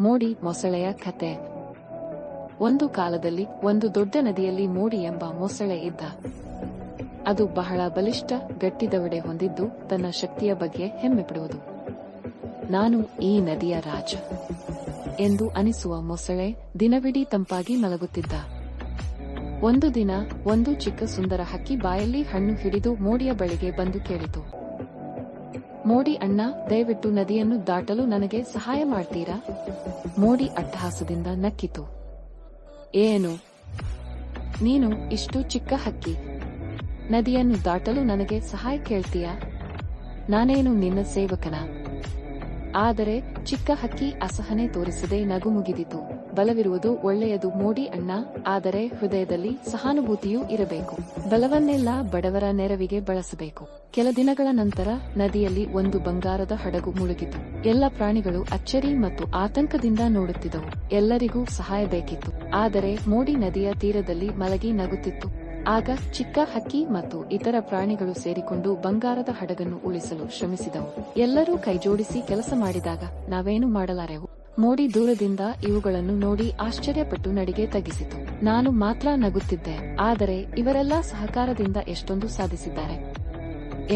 ಮೋಡಿ ಮೊಸಳೆಯ ಕತೆ. ಒಂದು ಕಾಲದಲ್ಲಿ ಒಂದು ದೊಡ್ಡ ನದಿಯಲ್ಲಿ ಮೋಡಿ ಎಂಬ ಮೊಸಳೆ ಇದ್ದ. ಅದು ಬಹಳ ಬಲಿಷ್ಠ, ಗಟ್ಟಿದವಡೆ ಹೊಂದಿದ್ದು ತನ್ನ ಶಕ್ತಿಯ ಬಗ್ಗೆ ಹೆಮ್ಮೆ ಪಡುವುದು. ನಾನು ಈ ನದಿಯ ರಾಜ ಎಂದು ಅನಿಸುವ ಮೊಸಳೆ ದಿನವಿಡೀ ತಂಪಾಗಿ ಮಲಗುತ್ತಿದ್ದ. ಒಂದು ದಿನ ಒಂದು ಚಿಕ್ಕ ಸುಂದರ ಹಕ್ಕಿ ಬಾಯಲ್ಲಿ ಹಣ್ಣು ಹಿಡಿದು ಮೋಡಿಯ ಬಳಿಗೆ ಬಂದು ಕೇಳಿತು. ಮೋಡಿ ಅಣ್ಣ, ದಯವಿಟ್ಟು ನದಿಯನ್ನು ದಾಟಲು ನನಗೆ ಸಹಾಯ ಮಾಡ್ತೀರಾ? ಮೋಡಿ ಅಟ್ಟಹಾಸದಿಂದ ನಕ್ಕಿತು. ಏನು? ನೀನು ಇಷ್ಟು ಚಿಕ್ಕ ಹಕ್ಕಿ. ನದಿಯನ್ನು ದಾಟಲು ನನಗೆ ಸಹಾಯ ಕೇಳ್ತೀಯಾ? ನಾನೇನು ನಿನ್ನ ಸೇವಕನ? ಆದರೆ ಚಿಕ್ಕ ಹಕ್ಕಿ ಅಸಹನೆ ತೋರಿಸದೆ ನಗು ಮುಗಿದಿತು. ಬಲವಿರುವುದು ಒಳ್ಳೆಯದು ಮೋಡಿ ಅಣ್ಣ, ಆದರೆ ಹೃದಯದಲ್ಲಿ ಸಹಾನುಭೂತಿಯೂ ಇರಬೇಕು. ಬಲವನ್ನೆಲ್ಲ ಬಡವರ ನೆರವಿಗೆ ಬಳಸಬೇಕು. ಕೆಲ ದಿನಗಳ ನಂತರ ನದಿಯಲ್ಲಿ ಒಂದು ಬಂಗಾರದ ಹಡಗು ಮುಳುಗಿತು. ಎಲ್ಲ ಪ್ರಾಣಿಗಳು ಅಚ್ಚರಿ ಮತ್ತು ಆತಂಕದಿಂದ ನೋಡುತ್ತಿದ್ದವು. ಎಲ್ಲರಿಗೂ ಸಹಾಯ ಬೇಕಿತ್ತು. ಆದರೆ ಮೋಡಿ ನದಿಯ ತೀರದಲ್ಲಿ ಮಲಗಿ ನಗುತ್ತಿತ್ತು. ಆಗ ಚಿಕ್ಕ ಹಕ್ಕಿ ಮತ್ತು ಇತರ ಪ್ರಾಣಿಗಳು ಸೇರಿಕೊಂಡು ಬಂಗಾರದ ಹಡಗನ್ನು ಉಳಿಸಲು ಶ್ರಮಿಸಿದವು. ಎಲ್ಲರೂ ಕೈಜೋಡಿಸಿ ಕೆಲಸ ಮಾಡಿದಾಗ ನಾವೇನು ಮಾಡಲಾರೆವು? ಮೋಡಿ ದೂರದಿಂದ ಇವುಗಳನ್ನು ನೋಡಿ ಆಶ್ಚರ್ಯಪಟ್ಟು ನಡಿಗೆ ತಗ್ಗಿಸಿತು. ನಾನು ಮಾತ್ರ ನಗುತ್ತಿದ್ದೆ, ಆದರೆ ಇವರೆಲ್ಲ ಸಹಕಾರದಿಂದ ಎಷ್ಟೊಂದು ಸಾಧಿಸಿದ್ದಾರೆ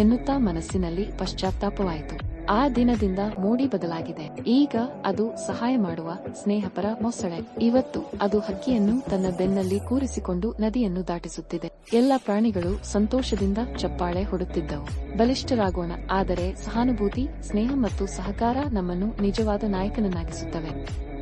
ಎನ್ನುತ್ತಾ ಮನಸ್ಸಿನಲ್ಲಿ ಪಶ್ಚಾತ್ತಾಪವಾಯಿತು. ಆ ದಿನದಿಂದ ಮೋಡಿ ಬದಲಾಗಿದೆ. ಈಗ ಅದು ಸಹಾಯ ಮಾಡುವ ಸ್ನೇಹಪರ ಮೊಸಳೆ. ಇವತ್ತು ಅದು ಹಕ್ಕಿಯನ್ನು ತನ್ನ ಬೆನ್ನಲ್ಲಿ ಕೂರಿಸಿಕೊಂಡು ನದಿಯನ್ನು ದಾಟಿಸುತ್ತಿದೆ. ಎಲ್ಲ ಪ್ರಾಣಿಗಳು ಸಂತೋಷದಿಂದ ಚಪ್ಪಾಳೆ ಹೊಡುತ್ತಿದ್ದವು. ಬಲಿಷ್ಠರಾಗೋಣ, ಆದರೆ ಸಹಾನುಭೂತಿ, ಸ್ನೇಹ ಮತ್ತು ಸಹಕಾರ ನಮ್ಮನ್ನು ನಿಜವಾದ ನಾಯಕನನ್ನಾಗಿಸುತ್ತವೆ.